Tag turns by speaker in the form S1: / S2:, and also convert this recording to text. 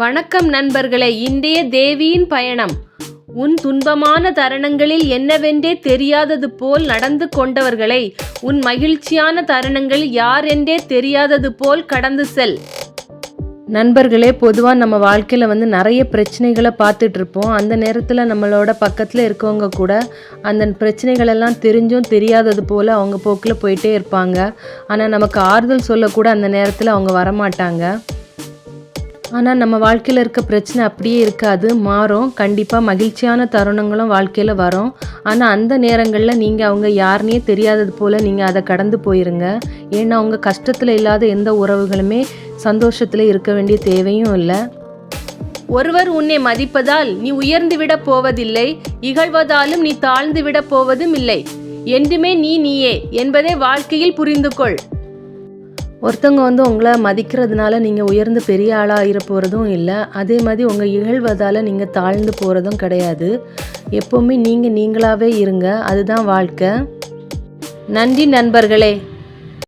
S1: வணக்கம் நண்பர்களே இன்றைய தேவியின் பயணம். உன் துன்பமான தருணங்களில் என்னவென்றே தெரியாதது போல் நடந்து கொண்டவர்களை உன் மகிழ்ச்சியான தருணங்கள் யார் என்றே தெரியாதது போல் கடந்து செல். நண்பர்களே பொதுவாக நம்ம வாழ்க்கையில் வந்து நிறைய பிரச்சனைகளை பார்த்துட்டு இருப்போம். அந்த நேரத்தில் நம்மளோட பக்கத்தில் இருக்கவங்க கூட அந்த பிரச்சனைகளெல்லாம் தெரிஞ்சும் தெரியாதது போல் அவங்க போக்கில் போயிட்டே இருப்பாங்க. ஆனால் நமக்கு ஆறுதல் சொல்லக்கூட அந்த நேரத்தில் அவங்க வரமாட்டாங்க. ஆனால் நம்ம வாழ்க்கையில் இருக்க பிரச்சனை அப்படியே இருக்காது. மாறும். கண்டிப்பாக மகிழ்ச்சியான தருணங்களும் வாழ்க்கையில் வரும். ஆனால் அந்த நேரங்களில் நீங்கள் அவங்க யாருனே தெரியாதது போல் நீங்கள் அதை கடந்து போயிருங்க. ஏன்னா அவங்க கஷ்டத்தில் இல்லாத எந்த உறவுகளுமே சந்தோஷத்தில் இருக்க வேண்டிய தேவையும் இல்லை. ஒருவர் உன்னை மதிப்பதால் நீ உயர்ந்து விட போவதில்லை. இகழ்வதாலும் நீ தாழ்ந்து விட போவதும் இல்லை. என்றுமே நீ நீயே என்பதை வாழ்க்கையில் புரிந்து கொள் ஒருத்தவங்க வந்து உங்களை மதிக்கிறதுனால நீங்கள் உயர்ந்து பெரிய ஆளாக ஆகிற போகிறதும் இல்லை. அதே மாதிரி உங்கள் இகழ்வதால் நீங்கள் தாழ்ந்து போகிறதும் கிடையாது. எப்போவுமே நீங்கள் நீங்களாகவே இருங்க. அதுதான் வாழ்க்கை. நன்றி நண்பர்களே.